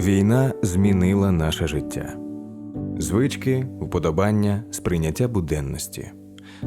Війна змінила наше життя. Звички, уподобання, сприйняття буденності.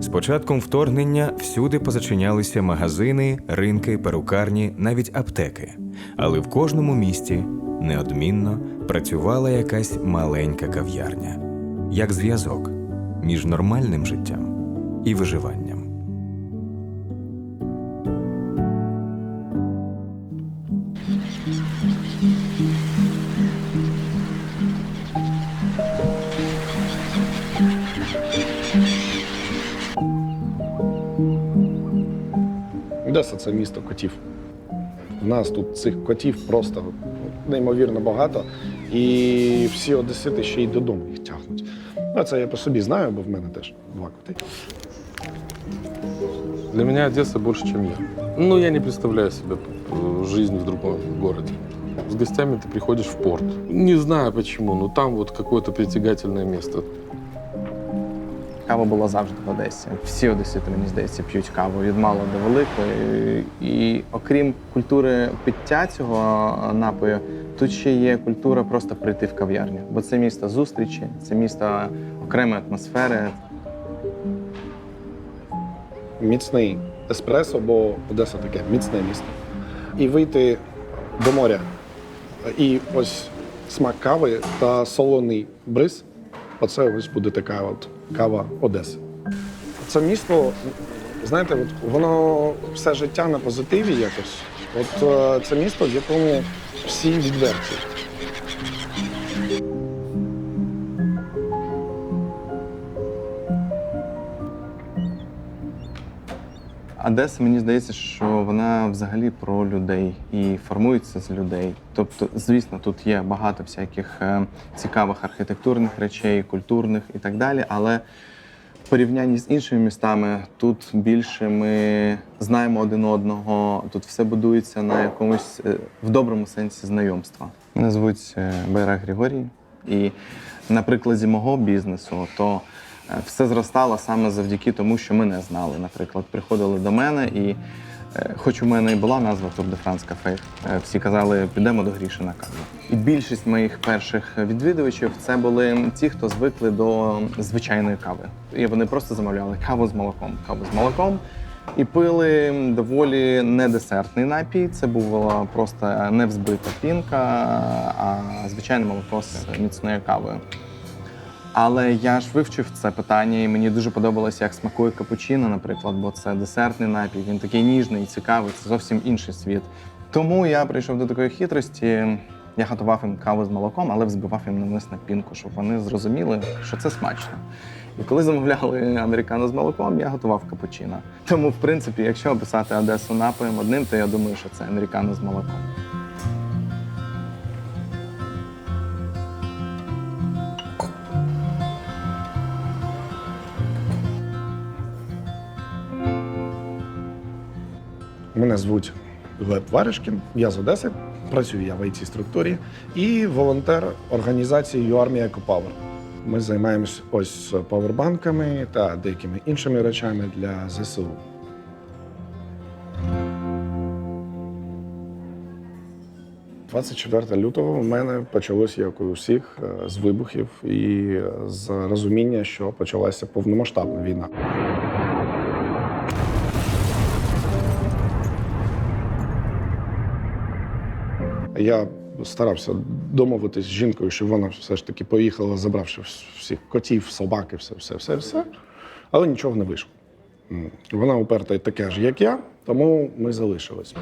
З початком вторгнення всюди позачинялися магазини, ринки, перукарні, навіть аптеки. Але в кожному місті неодмінно працювала якась маленька кав'ярня, як зв'язок між нормальним життям і виживанням. Одеса це місто котів. У нас тут цих котів просто неймовірно багато. І всі одесити ще й додому їх тягнуть. Ну, це я по собі знаю, бо в мене теж два коти. Для меня Одесса больше, чем я. Ну, я не представляю себе э, жизнь в другом городе. С гостями ты приходишь в порт. Не знаю почему, но там вот какое-то притягательное место. Кава була завжди в Одесі. Всі одесити, мені здається, п'ють каву від мала до великої. І окрім культури пиття цього напою, тут ще є культура просто прийти в кав'ярню. Бо це місто зустрічі, це місто окремої атмосфери. Міцний еспресо, бо Одеса таке міцне місто. І вийти до моря. І ось смак кави та солоний бриз. Оце ось буде така от кава Одеси. Це місто, знаєте, от воно все життя на позитиві якось. От е, це місто, в якому всі відверті. Одеса, мені здається, що вона взагалі про людей і формується з людей. Тобто, звісно, тут є багато всяких е, цікавих архітектурних речей, культурних і так далі. Але в порівнянні з іншими містами тут більше ми знаємо один одного. Тут все будується на якомусь е, в доброму сенсі знайомства. Мене звуть е, Байрак Григорій, і на прикладі мого бізнесу, то все зростало саме завдяки тому, що мене знали. Наприклад, приходили до мене і. е, Хоч у мене і була назва Tour de France Cafe, е, всі казали, підемо до Гріші на каву. І більшість моїх перших відвідувачів це були ті, хто звикли до звичайної кави. І вони просто замовляли каву з молоком, каву з молоком. І пили доволі недесертний напій. Це була просто не взбита пінка, а звичайне молоко з міцною кавою. Але я ж вивчив це питання, і мені дуже подобалося, як смакує капучино, наприклад, бо це десертний напій. Він такий ніжний і цікавий, це зовсім інший світ. Тому я прийшов до такої хитрості. Я готував їм каву з молоком, але взбивав їм навмисно пінку, щоб вони зрозуміли, що це смачно. І коли замовляли американо з молоком, я готував капучино. Тому, в принципі, якщо описати Одесу напоєм одним, то я думаю, що це американо з молоком. Мене звуть Глеб Варишкін, я з Одеси, працюю я в it структурі і волонтер організації «ЮАРМІЯ Екопавер». Ми займаємось ось павербанками та деякими іншими речами для ЗСУ. «24 лютого в мене почалося, як у всіх, е, з вибухів і з розуміння, що почалася повномасштабна війна. Я старався домовитись з жінкою, щоб вона все ж таки поїхала, забравши всіх котів, собаки, все, все, все, все. Але нічого не вийшло. Вона уперта і така ж, як я, тому ми залишились.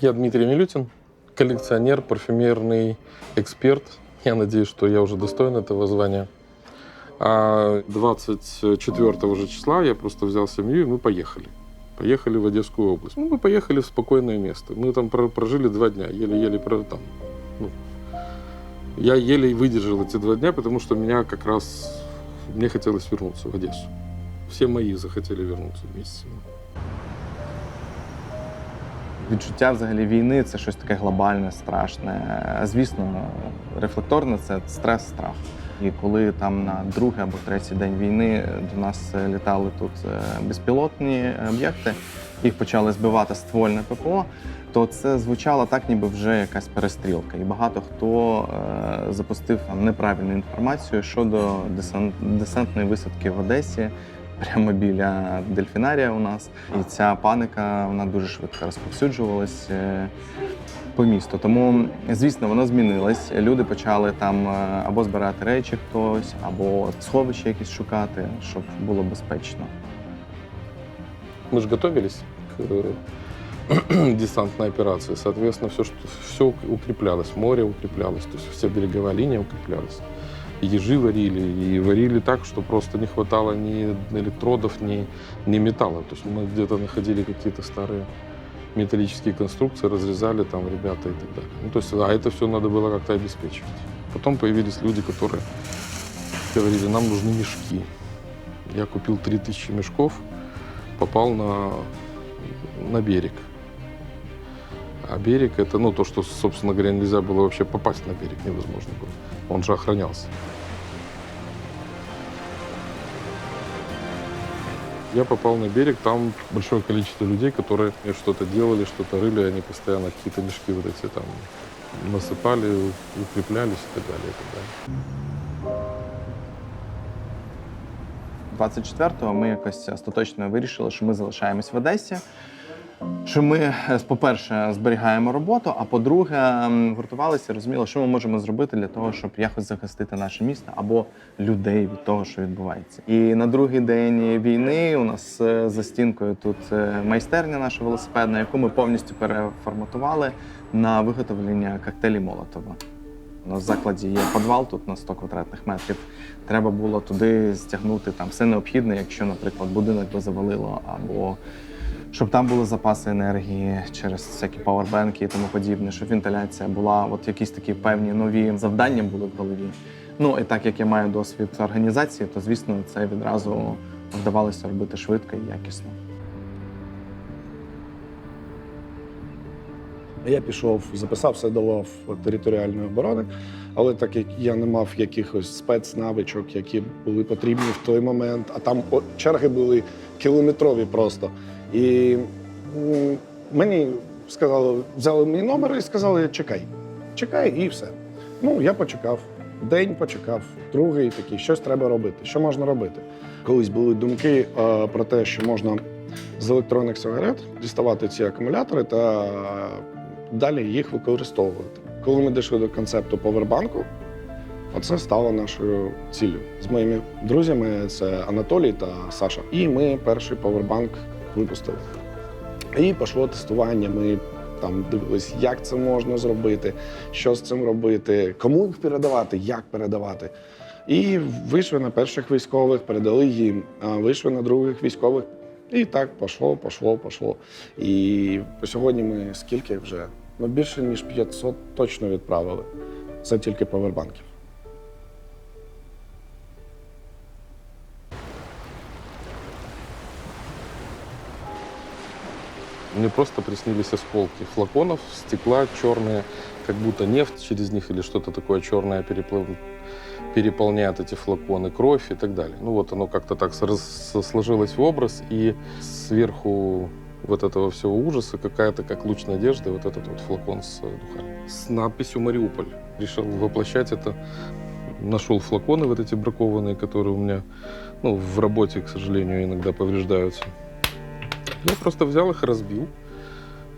Я Дмитрий Милютин, коллекционер, парфюмерный эксперт. Я надеюсь, что я уже достоин этого звания. А 24 уже числа я просто взял семью, и мы поехали. Поехали в Одесскую область. Ну, мы поехали в спокойное место. Мы там про- прожили два дня, еле-еле там. ну, я еле выдержал эти два дня, потому что меня как раз мне хотелось вернуться в Одессу. Все мои захотели вернуться вместе со мной. Відчуття взагалі війни це щось таке глобальне, страшне. Звісно, рефлекторно це стрес, страх. І коли там на другий або третій день війни до нас е, літали тут е, безпілотні об'єкти, їх почали збивати ствольне ППО, то це звучало так, ніби вже якась перестрілка. І багато хто е, запустив там неправильну інформацію щодо десант, десантної висадки в Одесі. Прямо біля дельфінарія у нас. І ця паника вона дуже швидко розповсюджувалась е, по місту. Тому, звісно, воно змінилось. Люди почали там е, або збирати речі хтось, або сховища якісь шукати, щоб було безпечно. Мы же готовились к э, десантной операции. Соответственно, все, что, все укреплялось. Море укреплялось, то есть вся береговая линия укреплялась. Ежи варили, и варили так, что просто не хватало ни электродов, ни, ни металла. То есть мы где-то находили какие-то старые металлические конструкции, разрезали там ребята и так далее. Ну, то есть, а это все надо было как-то обеспечивать. Потом появились люди, которые говорили, нам нужны мешки. Я купил 3000 мешков, попал на, на берег А берег это, ну, то, что, собственно говоря, нельзя было вообще попасть на берег, невозможно было. Он же охранялся. Я попал на берег, там большое количество людей, которые что-то делали, что-то рыли, они постоянно какие-то мешки вот эти там насыпали, укреплялись и так далее, и так далее. 24-го ми якось остаточно вирішили, що ми залишаємось в Одесі. Що ми, е, по-перше, зберігаємо роботу, а по-друге, гуртувалися, розуміли, що ми можемо зробити для того, щоб якось захистити наше місто або людей від того, що відбувається. І на другий день війни у нас е, за стінкою тут е, майстерня наша велосипедна, яку ми повністю переформатували на виготовлення коктейлі Молотова. У нас в закладі є підвал тут на 100 квадратних метрів. Треба було туди стягнути там все необхідне, якщо, наприклад, будинок би завалило, або щоб там були запаси енергії через всякі пауербенки і тому подібне, щоб вентиляція була, от якісь такі певні нові завдання були в голові. Ну і так як я маю досвід організації, то звісно це відразу вдавалося робити швидко і якісно. Я пішов, записався до лав територіальної оборони, але так як я не мав якихось спецнавичок, які були потрібні в той момент, а там черги були кілометрові просто. І мені сказали, взяли мій номер і сказали, чекай, чекай, і все. Ну, я почекав. День почекав, другий такий, щось треба робити. Що можна робити? Колись були думки е, про те, що можна з електронних сигарет діставати ці акумулятори та далі їх використовувати. Коли ми дійшли до концепту повербанку, оце стало нашою ціллю. З моїми друзями це Анатолій та Саша. І ми перший повербанк випустили. І пішло тестування. Ми там дивились, як це можна зробити, що з цим робити, кому їх передавати, як передавати. І вийшли на перших військових, передали їм, а вийшли на других військових. І так пішло, пішло, пішло. І сьогодні ми скільки вже? Ну, більше ніж 500 точно відправили. Це тільки повербанків. Мне просто приснились осколки флаконов, стекла черные, как будто нефть через них или что-то такое черное переплыв... переполняет эти флаконы, кровь и так далее. Ну вот оно как-то так сраз- сложилось в образ, и сверху вот этого всего ужаса какая-то, как луч надежды, вот этот вот флакон с э, духами. С надписью «Мариуполь». Решил воплощать это. Нашел флаконы вот эти бракованные, которые у меня ну, в работе, к сожалению, иногда повреждаются. Я просто взял их, разбил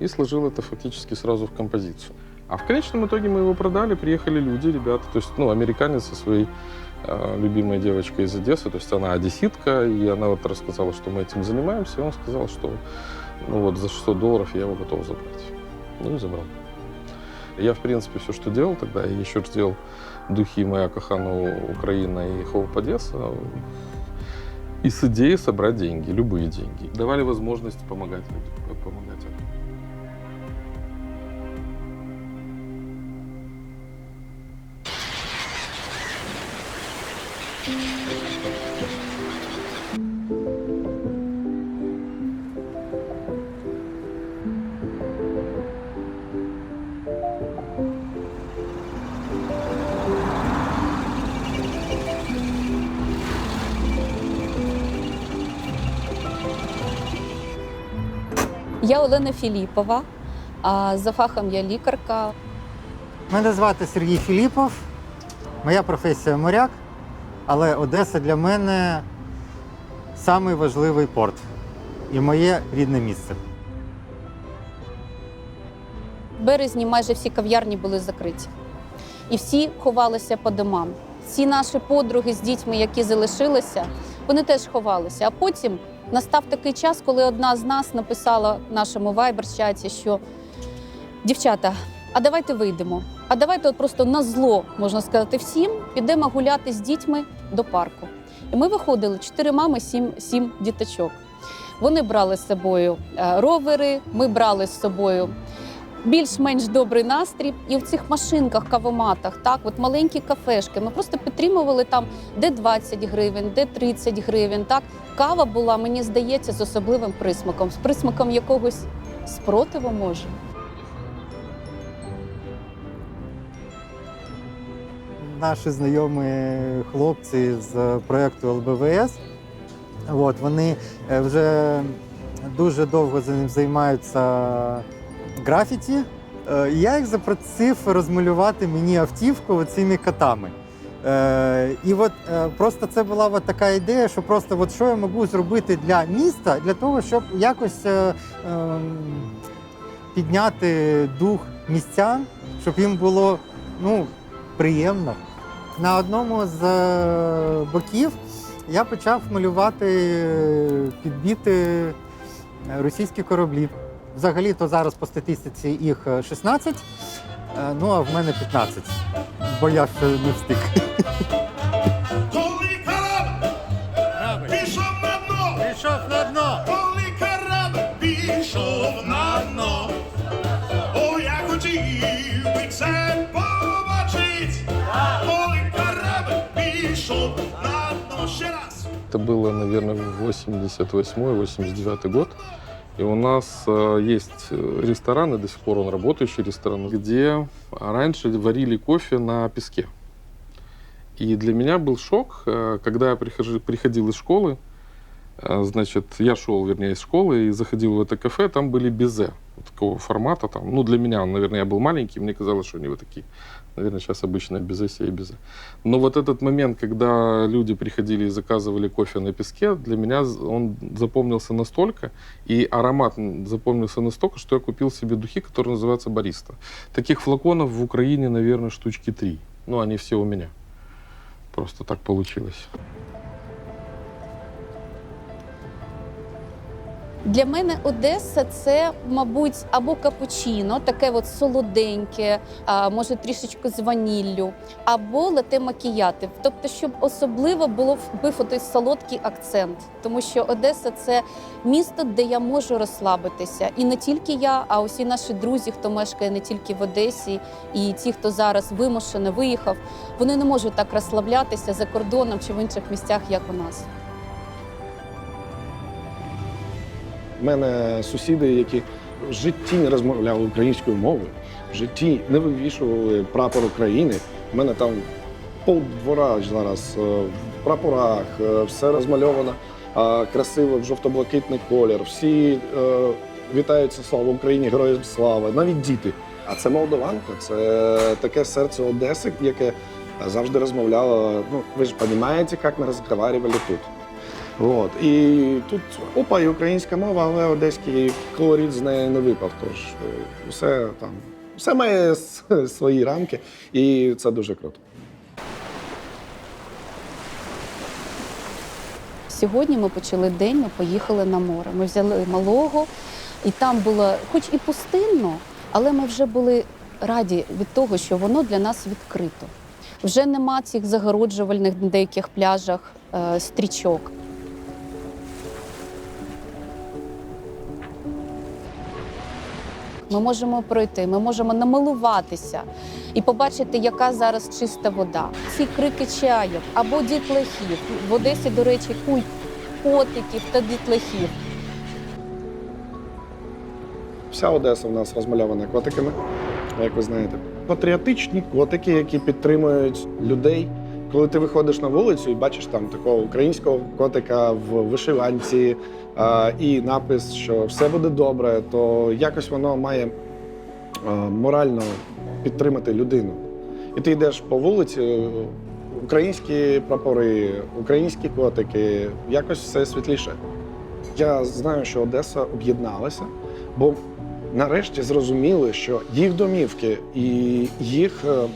и сложил это фактически сразу в композицию. А в конечном итоге мы его продали, приехали люди, ребята, то есть, ну, американец со своей э, любимой девочкой из Одессы, то есть она одесситка, и она вот рассказала, что мы этим занимаемся, и он сказал, что ну вот за 600 долларов я его готов забрать. Ну и забрал. Я, в принципе, все, что делал тогда, я еще сделал духи «Моя Кахану Украина» и «Хоуп Одесса», и с идеей собрать деньги, любые деньги. Давали возможность помогать людям, помогать Я Олена Філіпова, а за фахом я лікарка. Мене звати Сергій Філіпов. Моя професія моряк, але Одеса для мене самий важливий порт і моє рідне місце. В березні майже всі кав'ярні були закриті. І всі ховалися по домам. Всі наші подруги з дітьми, які залишилися, вони теж ховалися. А потім настав такий час, коли одна з нас написала в нашому вайбер-чаті, що дівчата, а давайте вийдемо. А давайте от просто на зло, можна сказати, всім підемо гуляти з дітьми до парку. І ми виходили чотири мами, сім, сім діточок. Вони брали з собою е, ровери, ми брали з собою більш-менш добрий настрій. І в цих машинках, кавоматах, так, от маленькі кафешки. Ми просто підтримували там де 20 гривень, де 30 гривень. Так, кава була, мені здається, з особливим присмаком, з присмаком якогось спротиву може. Наші знайомі хлопці з проєкту ЛБВС, от, вони е, вже дуже довго займаються графіті. Е, Я їх запросив розмалювати мені автівку цими котами. Е, і от е, просто це була от така ідея, що просто от що я можу зробити для міста, для того, щоб якось ем, підняти дух містян, щоб їм було ну, приємно. На одному з боків я почав малювати підбіти російські кораблі. Взагалі, то зараз по статистиці їх е, 16, е, ну а в мене 15, бо я ще не встиг. Корабль пішов на дно, Пішов на дно! коли корабль пішов на дно, о, я хотів би це побачить, коли корабль пішов на дно ще раз. Это было, наверное, 88-89 год. И у нас э, есть э, ресторан, и до сих пор он работающий ресторан, где раньше варили кофе на песке. И для меня был шок, э, когда я прихожу, приходил из школы, э, значит, я шел, вернее, из школы и заходил в это кафе, там были безе, вот такого формата, там, ну, для меня, наверное, я был маленький, мне казалось, что они вот такие. Наверное, сейчас обычно безе, сей безе. Но вот этот момент, когда люди приходили и заказывали кофе на песке, для меня он запомнился настолько, и аромат запомнился настолько, что я купил себе духи, которые называются бариста. Таких флаконов в Украине, наверное, штучки три. Ну, они все у меня. Просто так получилось. Для мене Одеса це, мабуть, або капучино, таке от солоденьке, може трішечки з ваніллю, або лате макіяти. Тобто, щоб особливо було вбив той солодкий акцент, тому що Одеса це місто, де я можу розслабитися. І не тільки я, а усі наші друзі, хто мешкає не тільки в Одесі, і ті, хто зараз вимушено виїхав, вони не можуть так розслаблятися за кордоном чи в інших місцях, як у нас. У мене сусіди, які в житті не розмовляли українською мовою, в житті не вивішували прапор України. У мене там пол двора зараз е, в прапорах, е, все розмальовано красиво в жовто-блакитний колір. Всі е, вітаються слава Україні, героям слава, навіть діти. А це молдаванка, це таке серце Одеси, яке завжди розмовляло. Ну, ви ж розумієте, як ми розмовляли тут. От. І тут опа, і українська мова, але одеський колорит з неї не випав. Тож е, все там, все має свої рамки, і це дуже круто. Сьогодні ми почали день, ми поїхали на море. Ми взяли малого, і там було, хоч і пустинно, але ми вже були раді від того, що воно для нас відкрито. Вже нема цих загороджувальних на деяких пляжах е, стрічок. Ми можемо пройти, ми можемо намилуватися і побачити, яка зараз чиста вода. Ці крики чайок або дітлахів. В Одесі, до речі, культ котиків та дітлахів. Вся Одеса в нас розмальована котиками, як ви знаєте. Патріотичні котики, які підтримують людей, коли ти виходиш на вулицю і бачиш там такого українського котика в вишиванці а, і напис, що все буде добре, то якось воно має а, морально підтримати людину. І ти йдеш по вулиці, українські прапори, українські котики, якось все світліше. Я знаю, що Одеса об'єдналася, бо нарешті зрозуміли, що їх домівки і їх е,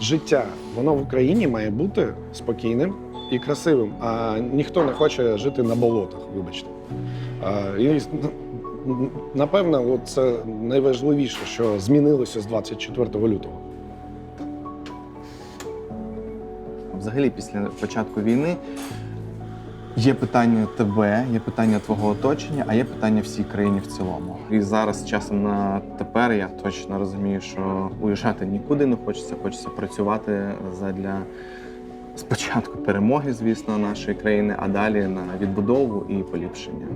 життя, воно в Україні має бути спокійним і красивим. А ніхто не хоче жити на болотах, вибачте. А, і, напевно, це найважливіше, що змінилося з 24 лютого. Взагалі, після початку війни є питання тебе, є питання твого оточення, а є питання всій країні в цілому. І зараз, часом на тепер, я точно розумію, що уїжджати нікуди не хочеться, хочеться працювати задля спочатку перемоги, звісно, нашої країни, а далі на відбудову і поліпшення.